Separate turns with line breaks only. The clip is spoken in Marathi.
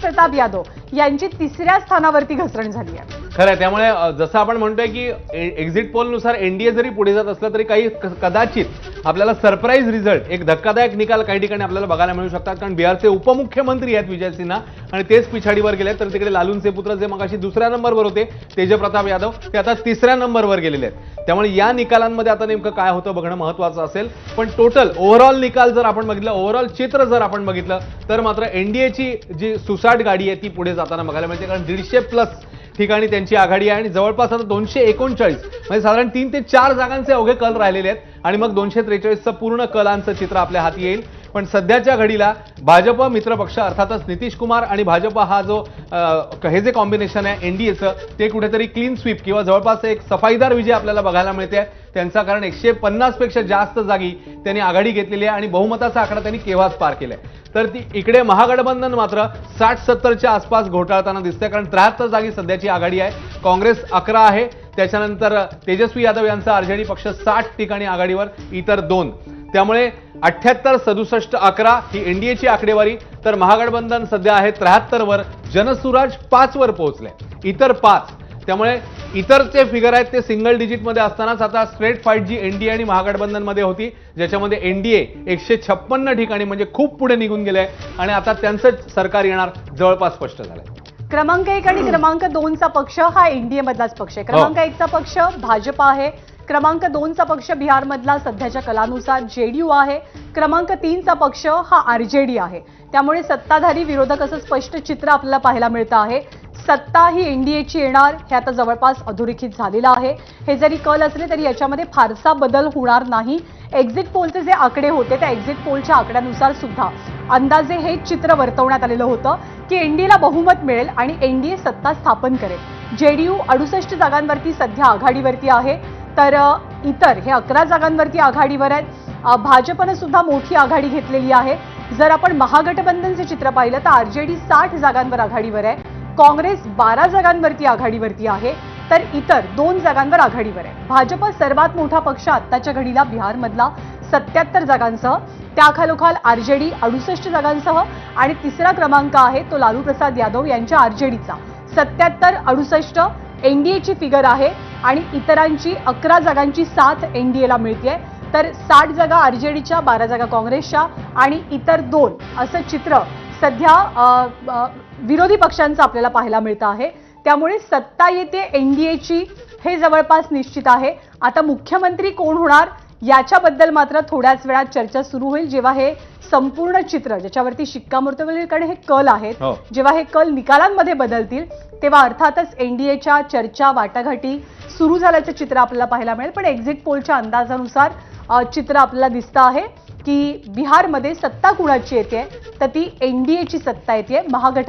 प्रताप यादव. यांची तिसऱ्या स्थानावरती घसरण झाली आहे.
खरं आहे त्यामुळे जसं आपण म्हणतोय की एक्झिट पोलनुसार एनडीए जरी पुढे जात असलं तरी काही क- कदाचित आपल्याला सरप्राईज रिझल्ट एक धक्कादायक निकाल काही ठिकाणी आपल्याला बघायला मिळू शकतात. कारण बिहारचे उपमुख्यमंत्री आहेत विजय सिन्हा आणि तेच पिछाडीवर गेले आहेत तर तिकडे लालूंचे पुत्र जे मगाशी दुसऱ्या नंबरवर होते तेजप्रताप यादव ते आता तिसऱ्या नंबरवर गेलेले आहेत. त्यामुळे या निकालांमध्ये आता नेमकं काय होतं बघणं महत्वाचं असेल. पण टोटल ओव्हरऑल निकाल जर आपण बघितलं ओव्हरऑल चित्र जर आपण बघितलं तर मात्र एनडीएची जी सुसाट गाडी आहे ती पुढे जाताना बघायला मिळते. कारण दीडशे प्लस ठिकाणी त्यांची आघाडी आहे आणि जवळपास आता दोनशे एकोणचाळीस म्हणजे साधारण तीन ते चार जागांचे अवघे कल राहिलेले आहेत. आणि मग दोनशे त्रेचाळीसचं पूर्ण कलांचं चित्र आपल्या हाती येईल. पण सध्याच्या घडीला भाजप मित्रपक्ष अर्थातच नितीश कुमार आणि भाजप हा जो हे जे कॉम्बिनेशन आहे एनडीएचं ते कुठेतरी क्लीन स्वीप किंवा जवळपास एक सफाईदार विजय आपल्याला बघायला मिळते. त्यांचा कारण एकशे पन्नासपेक्षा जास्त जागी त्यांनी आघाडी घेतलेली आहे आणि बहुमताचा आकडा त्यांनी केव्हाच पार केलाय तर ती इकडे महागठबंधन मात्र साठ सत्तरच्या आसपास घोटाळताना दिसतंय कारण त्र्याहत्तर जागी सध्याची आघाडी आहे. काँग्रेस अकरा आहे. त्याच्यानंतर तेजस्वी यादव यांचा आरजेडी पक्ष साठ ठिकाणी आघाडीवर इतर दोन. त्यामुळे अठ्याहत्तर सदुसष्ट अकरा ही एनडीएची आकडेवारी. तर महागठबंधन सध्या आहे त्र्याहत्तर वर जनसुराज पाच वर पोहोचले. इतर पाच. त्यामुळे इतरचे फिगर आहेत ते सिंगल डिजिटमध्ये असतानाच आता स्ट्रेट फाईट जी एनडीए आणि महागठबंधनमध्ये होती ज्याच्यामध्ये एनडीए एकशे छप्पन्न ठिकाणी म्हणजे खूप पुढे निघून गेले आणि आता त्यांचं सरकार येणार जवळपास स्पष्ट झालंय.
क्रमांक एक आणि क्रमांक दोनचा पक्ष हा एनडीए मधलाच पक्ष आहे. क्रमांक एकचा पक्ष भाजप आहे. क्रमांक दोनचा पक्ष बिहारमधला सध्याच्या कलानुसार जेडीयू आहे. क्रमांक तीनचा पक्ष हा आरजेडी आहे. त्यामुळे सत्ताधारी विरोधक असं स्पष्ट चित्र आपल्याला पाहायला मिळतं आहे. सत्ता ही एनडीएची येणार हे आता जवळपास अधोरेखित झालेलं आहे. हे जरी कल असले तरी याच्यामध्ये फारसा बदल होणार नाही. एक्झिट पोलचे जे आकडे होते त्या एक्झिट पोलच्या आकड्यानुसार सुद्धा अंदाजे हे चित्र वर्तवण्यात आलेलं होतं की एनडीएला बहुमत मिळेल आणि एनडीए सत्ता स्थापन करेल. जेडीयू अडुसष्ट जागांवरती सध्या आघाडीवरती आहे. तर इतर हे अकरा जागांवरती आघाडीवर आहेत. भाजपनं सुद्धा मोठी आघाडी घेतलेली आहे. जर आपण महागठबंधनचे चित्र पाहिलं तर आरजेडी साठ जागांवर आघाडीवर आहे. काँग्रेस बारा जागांवरती आघाडीवरती आहे. तर इतर दोन जागांवर आघाडीवर आहे. भाजप सर्वात मोठा पक्ष आत्ताच्या घडीला बिहारमधला सत्याहत्तर जागांसह. त्याखालोखाल आरजेडी अडुसष्ट जागांसह. आणि तिसरा क्रमांक आहे तो लालू प्रसाद यादव यांच्या आरजेडीचा. सत्याहत्तर अडुसष्ट एनडीएची फिगर आहे. आणि इतरांची अकरा जागांची साथ एनडीएला मिळते तर साठ जागा आरजेडीच्या बारा जागा काँग्रेसच्या आणि इतर दोन असं चित्र सध्या विरोधी पक्षांचं आपल्याला पाहायला मिळतं आहे. त्यामुळे सत्ता येते एनडीएची हे जवळपास निश्चित आहे. आता मुख्यमंत्री कोण होणार? याच्याबद्दल मात्र थोड्याच वेळात चर्चा सुरू होईल. जेव्हा हे संपूर्ण चित्र ज्याच्यावरती शिक्कामोर्तब होईल कारण हे कल आहेत
हो.
जेव्हा हे कल निकालांमध्ये बदलतील तेव्हा अर्थातच एनडीएच्या चर्चा वाटाघाटी सुरू झाल्याचं चित्र आपल्याला पाहायला मिळेल. पण एक्झिट पोलच्या अंदाजानुसार चित्र आपल्याला दिसतं आहे की बिहारमध्ये सत्ता कुणाची येते तर ती एनडीएची सत्ता येते महागठबंधन